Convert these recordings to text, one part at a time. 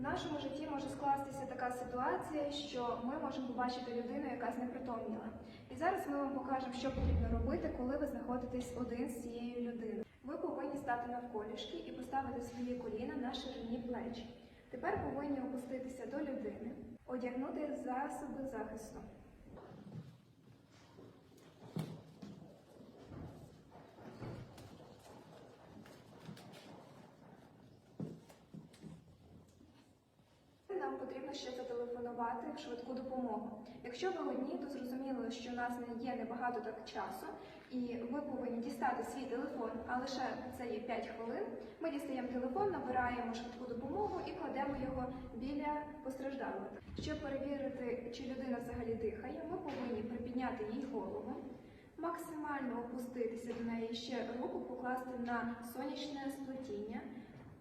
В нашому житті може скластися така ситуація, що ми можемо побачити людину, яка знепритомніла. І зараз ми вам покажемо, що потрібно робити, коли ви знаходитесь один з цією людиною. Ви повинні стати навколішки і поставити свої коліна на ширині плеч. Тепер повинні опуститися до людини, одягнути засоби захисту. Нам потрібно ще зателефонувати в швидку допомогу. Якщо ви одні, то зрозуміло, що у нас не є небагато так часу, і ви повинні дістати свій телефон, а лише це є 5 хвилин. Ми дістаємо телефон, набираємо швидку допомогу і кладемо його біля постраждалого. Щоб перевірити, чи людина взагалі дихає, ми повинні припідняти їй голову, максимально опуститися до неї ще руку покласти на сонячне сплетіння.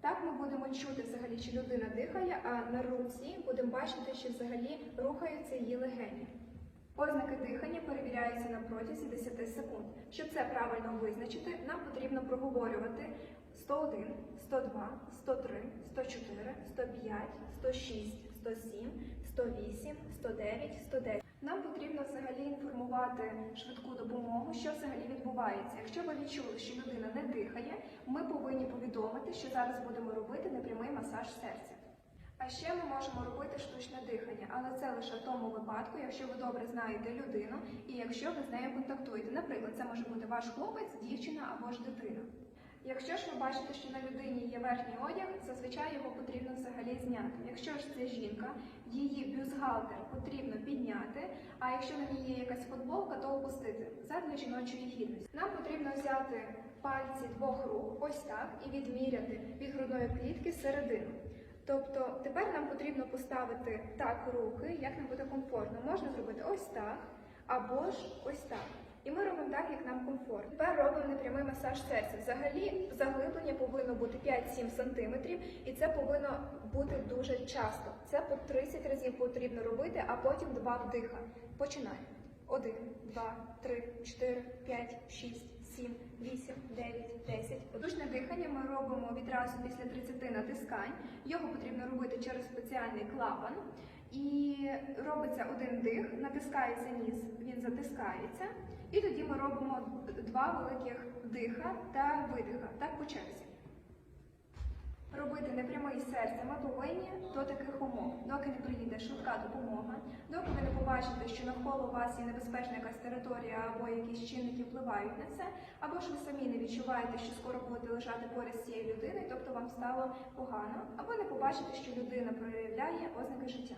Так ми будемо чути взагалі, чи людина дихає, а на руці будемо бачити, чи взагалі рухаються її легені. Ознаки дихання перевіряються на протязі 10 секунд. Щоб це правильно визначити, нам потрібно проговорювати 101, 102, 103, 104, 105, 106, 107, 108, 109, 110. Нам потрібно взагалі інформувати швидку допомогу, що взагалі відбувається. Якщо ви відчули, що людина не ми повинні повідомити, що зараз будемо робити непрямий масаж серця. А ще ми можемо робити штучне дихання, але це лише в тому випадку, якщо ви добре знаєте людину і якщо ви з нею контактуєте. Наприклад, це може бути ваш хлопець, дівчина або ж дитина. Якщо ж ви бачите, що на людині є верхній одяг, зазвичай його потрібно взагалі зняти. Якщо ж це жінка, її бюстгальтер потрібно підняти, а якщо на ній є якась футболка, то опустити задля жіночої гідності. Нам потрібно взяти пальці двох рук, ось так, і відміряти від грудної клітки середину. Тобто тепер нам потрібно поставити так руки, як нам буде комфортно. Можна зробити ось так, або ж ось так. І ми робимо так, як нам комфортно. Тепер робимо непрямий масаж серця. Взагалі заглиблення повинно бути 5-7 см, і це повинно бути дуже часто. Це по 30 разів потрібно робити, а потім два вдиха. Починаємо. 1, 2, 3, 4, 5, 6, 7, 8, 9, 10. Подушне дихання ми робимо відразу після 30 натискань. Його потрібно робити через спеціальний клапан. І робиться один дих, натискається ніс, він затискається. І тоді ми робимо два великих диха та видиха, так по черзі. Непрямий серця ми повинні до таких умов, доки не приїде швидка допомога, доки ви не побачите, що навколо вас є небезпечна якась територія або якісь чинники впливають на це, або ж ви самі не відчуваєте, що скоро будете лежати поряд з цією людиною, тобто вам стало погано, або не побачите, що людина проявляє ознаки життя.